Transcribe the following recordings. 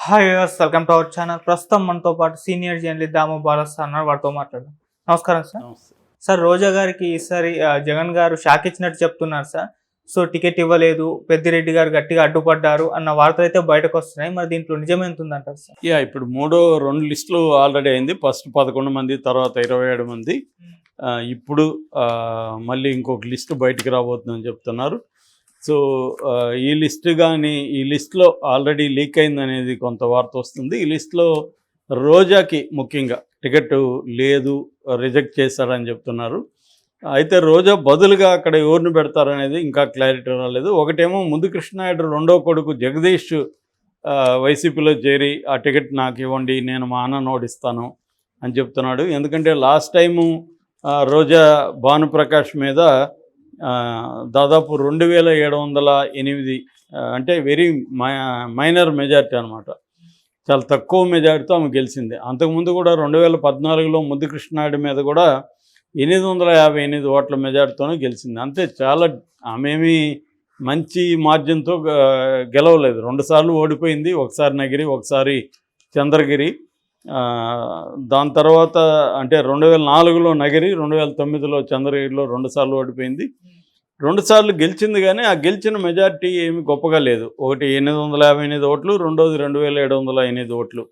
Hi welcome to our channel ప్రస్తుతం మనతో పాటు సీనియర్ జర్నలిస్ట్ దాము బాలస్ అన్నారు వారితో మాట్లాడదాం. నమస్కారం సార్ సార్ రోజా గారికి ఈసారి జగన్ గారు షాక్ ఇచ్చినట్టు చెప్తున్నారు సార్ సో టికెట్ ఇవ్వలేదు. పెద్దిరెడ్డి గారు గట్టిగా అడ్డుపడ్డారు అన్న వార్తలు అయితే బయటకు వస్తున్నాయి. మరి దీంట్లో నిజం ఎంత ఉందంటారు సార్ యా ఇప్పుడు మూడో రెండు లిస్టులు ఆల్రెడీ అయింది. ఫస్ట్ పదకొండు మంది తర్వాత ఇరవై ఏడు మంది. ఆ, ఇప్పుడు మళ్ళీ ఇంకొక లిస్ట్ బయటికి రాబోతుందని చెప్తున్నారు. సో ఈ లిస్ట్ కానీ ఈ లిస్ట్లో ఆల్రెడీ లీక్ అయిందనేది కొంత వార్త వస్తుంది. ఈ లిస్ట్లో రోజాకి ముఖ్యంగా టికెట్ లేదు రిజెక్ట్ చేశారని చెప్తున్నారు. అయితే రోజా బదులుగా అక్కడ ఎవరిని పెడతారనేది ఇంకా క్లారిటీ రాలేదు. ఒకటేమో ముందు కృష్ణాయుడు రెండో కొడుకు జగదీష్ వైసీపీలో చేరి ఆ టికెట్ నాకు ఇవ్వండి నేను మా అన్న ఓడిస్తాను అని చెప్తున్నాడు. ఎందుకంటే లాస్ట్ టైము రోజా భానుప్రకాష్ మీద దాదాపు రెండు వేల ఏడు వందల ఎనిమిది అంటే వెరీ మైనర్ మెజారిటీ అనమాట చాలా తక్కువ మెజారిటీతో ఆమె గెలిచింది. అంతకుముందు కూడా రెండు వేల పద్నాలుగులో ముద్దు కృష్ణాయుడు మీద కూడా ఎనిమిది వందల యాభై ఎనిమిది ఓట్ల మెజారిటీతోనే గెలిచింది. అంతే చాలా ఆమెమి మంచి మార్జిన్తో గెలవలేదు. రెండుసార్లు ఓడిపోయింది. ఒకసారి నగిరి ఒకసారి చంద్రగిరి. దాని తర్వాత అంటే రెండు వేల నాలుగులో నగిరి రెండు వేల తొమ్మిదిలో చంద్రగిరిలో రెండుసార్లు ఓడిపోయింది. రెండుసార్లు గెలిచింది కానీ ఆ గెలిచిన మెజారిటీ ఏమి గొప్పగా లేదు. ఒకటి ఎనిమిది వందల యాభై ఎనిమిది ఓట్లు రెండోది రెండు వేల ఏడు వందల ఎనిమిది ఓట్లు.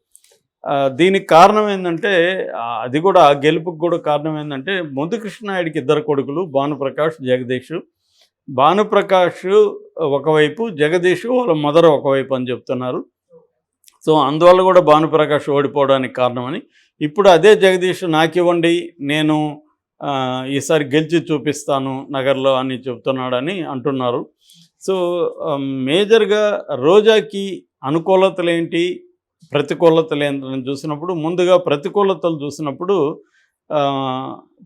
దీనికి కారణం ఏంటంటే అది కూడా ఆ గెలుపుకి కూడా కారణం ఏంటంటే ముందుకృష్ణాయుడికి ఇద్దరు కొడుకులు భానుప్రకాష్ జగదీష్. భానుప్రకాష్ ఒకవైపు జగదీష్ వాళ్ళ మదర్ ఒకవైపు అని చెప్తున్నారు. సో అందువల్ల కూడా భానుప్రకాష్ ఓడిపోవడానికి కారణమని. ఇప్పుడు అదే జగదీష్ నాకివ్వండి నేను ఈసారి గెలిచి చూపిస్తాను నగర్లో అని చెప్తున్నాడని అంటున్నారు. సో మేజర్గా రోజాకి అనుకూలతలు ఏంటి ప్రతికూలతలు ఏంటని చూసినప్పుడు ముందుగా ప్రతికూలతలు చూసినప్పుడు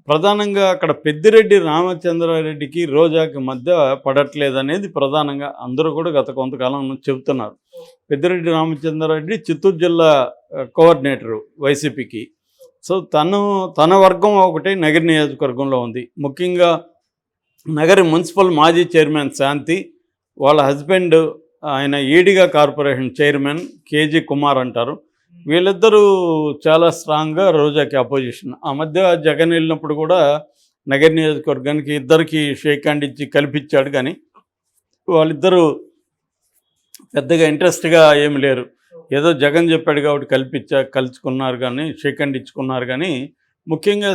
ప్రధానంగా అక్కడ పెద్దిరెడ్డి రామచంద్రారెడ్డికి రోజాకి మధ్య పడట్లేదు అనేది ప్రధానంగా అందరూ కూడా గత కొంతకాలం చెబుతున్నారు. పెద్దిరెడ్డి రామచంద్రారెడ్డి చిత్తూరు జిల్లా కోఆర్డినేటరు వైసీపీకి. సో తను తన వర్గం ఒకటి నగర నియోజకవర్గంలో ఉంది. ముఖ్యంగా నగరి మున్సిపల్ మాజీ చైర్మన్ శాంతి వాళ్ళ హస్బెండ్ ఆయన Ediga corporation chairman K G Kumar అంటారు. వీళ్ళిద్దరూ చాలా స్ట్రాంగ్గా రోజాకి అపోజిషన్. ఆ మధ్య జగన్ వెళ్ళినప్పుడు కూడా నగర నియోజకవర్గానికి ఇద్దరికి షేక్ హ్యాండ్ ఇచ్చి కల్పించాడు కానీ వాళ్ళిద్దరూ పెద్దగా ఇంట్రెస్ట్గా ఏమి లేరు. ఏదో జగన్ చెప్పాడు కాబట్టి కల్పించా కలుసుకున్నారు కానీ షేక్ అండ్ ఇచ్చుకున్నారు కానీ ముఖ్యంగా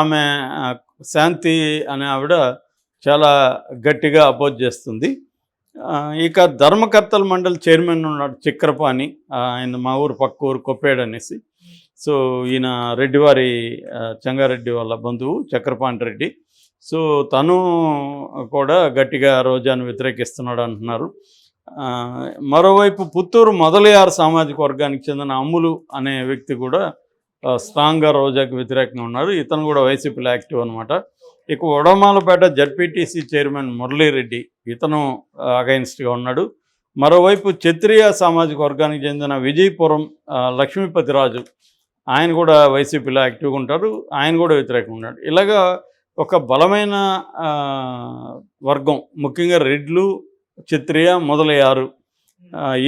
ఆమె శాంతి అనే ఆవిడ చాలా గట్టిగా అపోజ్ చేస్తుంది. ఇక ధర్మకర్తల మండలి చైర్మన్ ఉన్నాడు చక్రపాణి. ఆయన మా ఊరు పక్క ఊరు కొప్పేడు అనేసి. సో ఈయన రెడ్డివారి చంగారెడ్డి వాళ్ళ బంధువు చక్రపాణి రెడ్డి. సో తను కూడా గట్టిగా రోజాను వ్యతిరేకిస్తున్నాడు అంటున్నారు. మరోవైపు పుత్తూరు మొదలయారు సామాజిక వర్గానికి చెందిన అమ్ములు అనే వ్యక్తి కూడా స్ట్రాంగ్గా రోజాకి వ్యతిరేకంగా ఉన్నారు. ఇతను కూడా వైసీపీలో యాక్టివ్ అనమాట ఇక ఉడమాలపేట జడ్పీటీసీ చైర్మన్ మురళీరెడ్డి ఇతను అగైన్స్ట్గా ఉన్నాడు. మరోవైపు క్షత్రియ సామాజిక వర్గానికి చెందిన విజయపురం లక్ష్మీపతిరాజు ఆయన కూడా వైసీపీలో యాక్టివ్గా ఉంటారు. ఆయన కూడా వ్యతిరేకంగా ఉన్నాడు. ఇలాగా ఒక బలమైన వర్గం ముఖ్యంగా రెడ్లు క్షత్రియ మొదలయ్యారు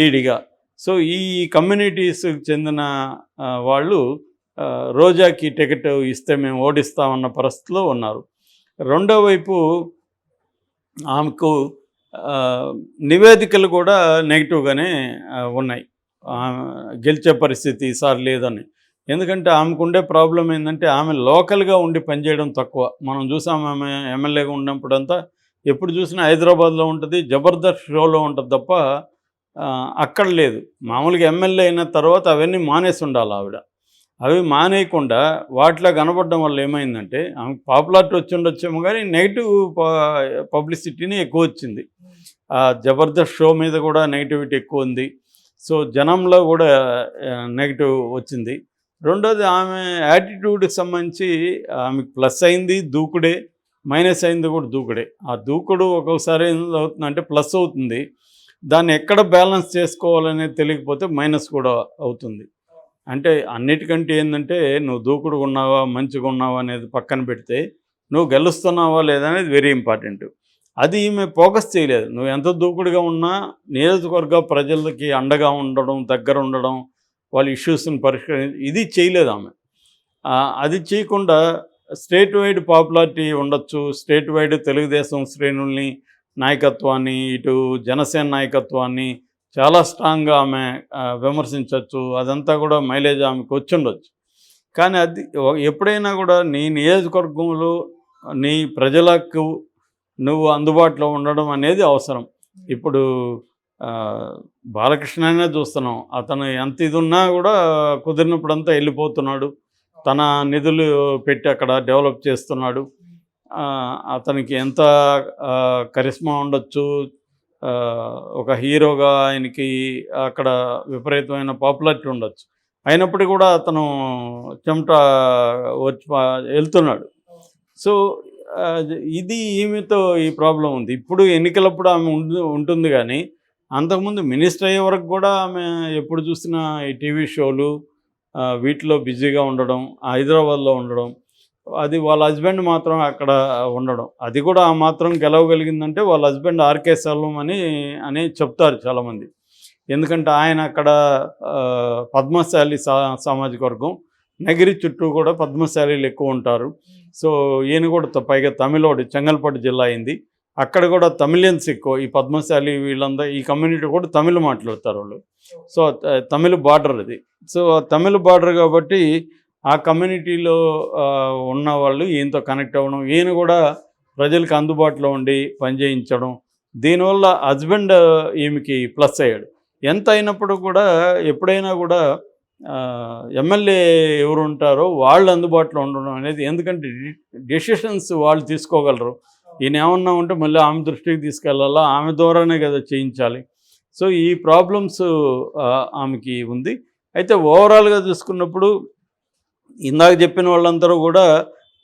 ఈడిగా. సో ఈ కమ్యూనిటీస్కి చెందిన వాళ్ళు రోజాకి టికెట్ ఇస్తే మేము ఓడిస్తామన్న పరిస్థితిలో ఉన్నారు. రెండో వైపు ఆమెకు నివేదికలు కూడా నెగిటివ్గానే ఉన్నాయి. ఆమె గెలిచే పరిస్థితి ఈసారి లేదని. ఎందుకంటే ఆమెకు ఉండే ప్రాబ్లం ఏంటంటే ఆమె లోకల్గా ఉండి పనిచేయడం తక్కువ. మనం చూసాం ఆమె ఎమ్మెల్యేగా ఉన్నప్పుడంతా ఎప్పుడు చూసినా హైదరాబాద్లో ఉంటుంది జబర్దస్త్ షోలో ఉంటుంది తప్ప అక్కడ లేదు. మామూలుగా ఎమ్మెల్యే అయిన తర్వాత అవన్నీ మానేసి ఉండాలి ఆవిడ. అవి మానేయకుండా వాటిలో కనపడడం వల్ల ఏమైందంటే ఆమెకు పాపులారిటీ వచ్చి ఉండొచ్చేమో కానీ నెగిటివ్ పబ్లిసిటీని ఎక్కువ వచ్చింది. ఆ జబర్దస్త్ షో మీద కూడా నెగిటివిటీ ఎక్కువ ఉంది. సో జనంలో కూడా నెగిటివ్ వచ్చింది. రెండోది ఆమె యాటిట్యూడ్కి సంబంధించి ఆమెకు ప్లస్ అయింది దూకుడే. మైనస్ అయింది కూడా దూకుడే. ఆ దూకుడు ఒక్కొక్కసారి అవుతుంది అంటే ప్లస్ అవుతుంది. దాన్ని ఎక్కడ బ్యాలెన్స్ చేసుకోవాలనేది తెలియకపోతే మైనస్ కూడా అవుతుంది. అంటే అన్నిటికంటే ఏంటంటే నువ్వు దూకుడు ఉన్నావా మంచిగా ఉన్నావా అనేది పక్కన పెడితే నువ్వు గెలుస్తున్నావా లేదా అనేది వెరీ ఇంపార్టెంట్. అది ఈమె ఫోకస్ చేయలేదు. నువ్వు ఎంత దూకుడుగా ఉన్నా నియోజకవర్గ ప్రజలకి అండగా ఉండడం దగ్గర ఉండడం వాళ్ళ ఇష్యూస్ని పరిష్కరి ఇది చేయలేదు ఆమె. అది చేయకుండా స్టేట్ వైడ్ పాపులారిటీ ఉండొచ్చు స్టేట్ వైడ్ తెలుగుదేశం శ్రేణుల్ని నాయకత్వాన్ని ఇటు జనసేన నాయకత్వాన్ని చాలా స్ట్రాంగ్గా ఆమె విమర్శించవచ్చు అదంతా కూడా మైలేజ్ ఆమెకు వచ్చి ఉండొచ్చు కానీ అది ఎప్పుడైనా కూడా నీ నియోజకవర్గంలో నీ ప్రజలకు నువ్వు అందుబాటులో ఉండడం అనేది అవసరం. ఇప్పుడు బాలకృష్ణనే చూస్తున్నాం. అతను ఎంత ఇది ఉన్నా కూడా కుదిరినప్పుడంతా వెళ్ళిపోతున్నాడు. తన నిధులు పెట్టి అక్కడ డెవలప్ చేస్తున్నాడు. అతనికి ఎంత కరిష్మా కరిస్మా ఉండొచ్చు ఒక హీరోగా ఆయనకి అక్కడ విపరీతమైన పాపులారిటీ ఉండొచ్చు. అయినప్పటికీ కూడా అతను చెమట వచ్చి వెళ్తున్నాడు. సో ఇది ఈమెతో ఈ ప్రాబ్లం ఉంది. ఇప్పుడు ఎన్నికలప్పుడు ఆమె ఉంటుంది కానీ అంతకుముందు మినిస్టర్ అయ్యే వరకు కూడా ఆమె ఎప్పుడు చూసినా ఈ టీవీ షోలు వీటిలో బిజీగా ఉండడం హైదరాబాద్లో ఉండడం అది వాళ్ళ హస్బెండ్ మాత్రం అక్కడ ఉండడం. అది కూడా ఆ మాత్రం గెలవగలిగిందంటే వాళ్ళ హస్బెండ్ ఆర్కే సెల్వం అని అని చెప్తారు చాలామంది. ఎందుకంటే ఆయన అక్కడ పద్మశాలి సా సామాజిక వర్గం. నగిరి చుట్టూ కూడా పద్మశాలీలు ఎక్కువ ఉంటారు. సో ఈయన కూడా పైగా తమిళోడు చెంగల్పట్టు జిల్లా అయింది. అక్కడ కూడా తమిళియన్స్ ఎక్కువ. ఈ పద్మశాలి వీళ్ళందరూ ఈ కమ్యూనిటీ కూడా తమిళ్ మాట్లాడతారు వాళ్ళు. సో తమిళ బార్డర్ అది. సో తమిళ బార్డర్ కాబట్టి ఆ కమ్యూనిటీలో ఉన్న వాళ్ళు ఈయనతో కనెక్ట్ అవ్వడం ఈయన కూడా ప్రజలకు అందుబాటులో ఉండి పనిచేయించడం దీనివల్ల హస్బెండ్ ఈమెకి ప్లస్ అయ్యాడు. ఎంత అయినప్పుడు కూడా ఎప్పుడైనా కూడా ఎమ్మెల్యే ఎవరు ఉంటారో వాళ్ళు అందుబాటులో ఉండడం అనేది ఎందుకంటే డెసిషన్స్ వాళ్ళు తీసుకోగలరు. ఈయన ఏమన్నా ఉంటే మళ్ళీ ఆమె దృష్టికి తీసుకెళ్ళాలా? ఆమె ద్వారానే కదా చేయించాలి. సో ఈ ప్రాబ్లమ్స్ ఆమెకి ఉంది. అయితే ఓవరాల్గా చూసుకున్నప్పుడు ఇందాక చెప్పిన వాళ్ళందరూ కూడా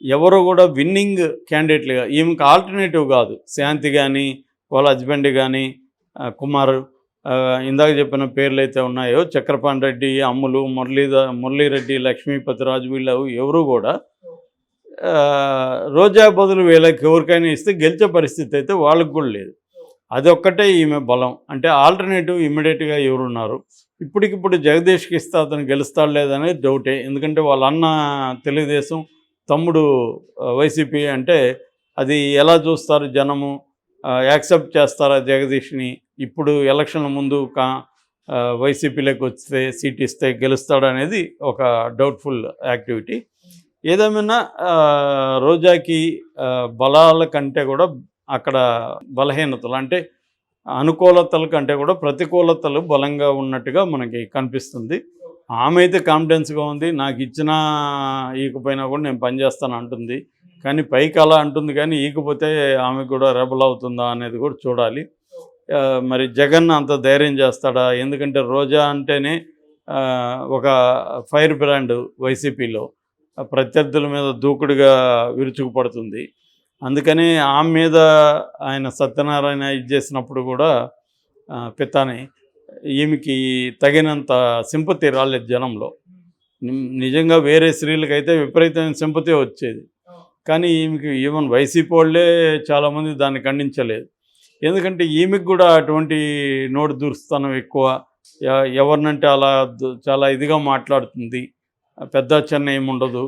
ఎవరు కూడా విన్నింగ్ క్యాండిడేట్లుగా ఈమెకి ఆల్టర్నేటివ్ కాదు. శాంతి కానీ వాళ్ళ హస్బెండ్ కానీ కుమార్ ఇందాక చెప్పిన పేర్లు అయితే ఉన్నాయో చక్రపాణి రెడ్డి అమ్ములు మురళీధ మురళీరెడ్డి లక్ష్మీపతిరాజు వీళ్ళు ఎవరు కూడా రోజా బదులు వీళ్ళకి ఎవరికైనా ఇస్తే గెలిచే పరిస్థితి అయితే వాళ్ళకి కూడా లేదు. అదొక్కటే ఈమె బలం. అంటే ఆల్టర్నేటివ్ ఇమ్మీడియట్గా ఎవరున్నారు? ఇప్పటికిప్పుడు జగదీష్కి ఇస్తే అతను గెలుస్తాడు లేదనేది డౌటే. ఎందుకంటే వాళ్ళ అన్న తెలుగుదేశం తమ్ముడు వైసీపీ అంటే అది ఎలా చూస్తారు జనము? యాక్సెప్ట్ చేస్తారా జగదీష్ని? ఇప్పుడు ఎలక్షన్ల ముందు కా వైసీపీలోకి వస్తే సీట్ ఇస్తే గెలుస్తాడు అనేది ఒక డౌట్ఫుల్ యాక్టివిటీ. ఏదేమైనా రోజాకి బలాల కంటే కూడా అక్కడ బలహీనతలు అంటే అనుకూలతల కంటే కూడా ప్రతికూలతలు బలంగా ఉన్నట్టుగా మనకి కనిపిస్తుంది. ఆమె అయితే కాన్ఫిడెన్స్గా ఉంది. నాకు ఇచ్చిన ఈకపోయినా కూడా నేను పనిచేస్తాను అంటుంది. కానీ పైకి అలా అంటుంది కానీ ఈకపోతే ఆమె కూడా రెబల్ అవుతుందా అనేది కూడా చూడాలి. మరి జగన్ అంత ధైర్యం చేస్తాడా? ఎందుకంటే రోజా అంటేనే ఒక ఫైర్ బ్రాండ్ వైసీపీలో ప్రత్యర్థుల మీద దూకుడుగా విరుచుకుపడుతుంది. అందుకని ఆమె మీద ఆయన సత్యనారాయణ ఇది చేసినప్పుడు కూడా పితాని ఈమెకి తగినంత సింపతి రాలేదు జనంలో. నిజంగా వేరే స్త్రీలకైతే విపరీతమైన సింపతి వచ్చేది. కానీ ఈమెకి ఈవెన్ వైసీపీ వాళ్ళే చాలామంది దాన్ని ఖండించలేదు. ఎందుకంటే ఈమెకి కూడా అటువంటి నోటు దూరుస్తానం ఎక్కువ. ఎవరినంటే అలా చాలా ఇదిగా మాట్లాడుతుంది. పెద్ద చిన్న ఏముండదు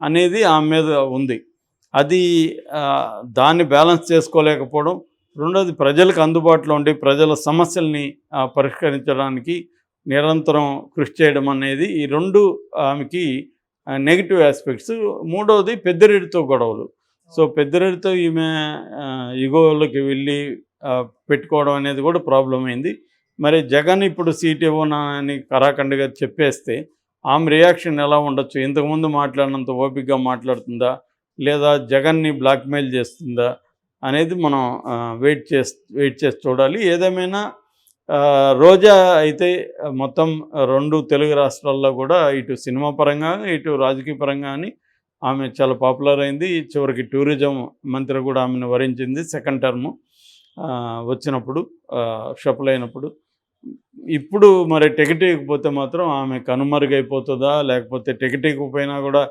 అనేది ఆమె మీద ఉంది. అది దాన్ని బ్యాలెన్స్ చేసుకోలేకపోవడం. రెండోది ప్రజలకు అందుబాటులో ఉండి ప్రజల సమస్యల్ని పరిష్కరించడానికి నిరంతరం కృషి చేయడం అనేది ఈ రెండు ఆమెకి నెగిటివ్ ఆస్పెక్ట్స్ మూడవది పెద్దరెడ్డితో గొడవలు. సో పెద్దరెడ్డితో ఈమె ఇగోలోకి వెళ్ళి పెట్టుకోవడం అనేది కూడా ప్రాబ్లం అయింది. మరి జగన్ ఇప్పుడు సీట్ ఇవ్వనా అని కరాఖండ్గా చెప్పేస్తే ఆమె రియాక్షన్ ఎలా ఉండొచ్చు? ఇంతకుముందు మాట్లాడినంత ఓపికగా మాట్లాడుతుందా? లేదా జగన్ని బ్లాక్మెయిల్ చేస్తుందా అనేది మనం వెయిట్ చేసి వెయిట్ చేసి చూడాలి. ఏదేమైనా రోజా అయితే మొత్తం రెండు తెలుగు రాష్ట్రాల్లో కూడా ఇటు సినిమా పరంగా ఇటు రాజకీయ పరంగా అని ఆమె చాలా పాపులర్ అయింది. చివరికి టూరిజం మంత్రి కూడా ఆమెను వరించింది సెకండ్ టర్మ్ వచ్చినప్పుడు షఫల్ అయినప్పుడు ఇప్పుడు మరి టికెట్ పోతే మాత్రం ఆమె కనుమరుగైపోతుందా లేకపోతే టికెట్ పోయినా కూడా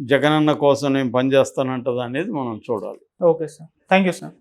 జగనన్న కోసం నేను పనిచేస్తానంటది అనేది మనం చూడాలి. Okay sir. Thank you sir.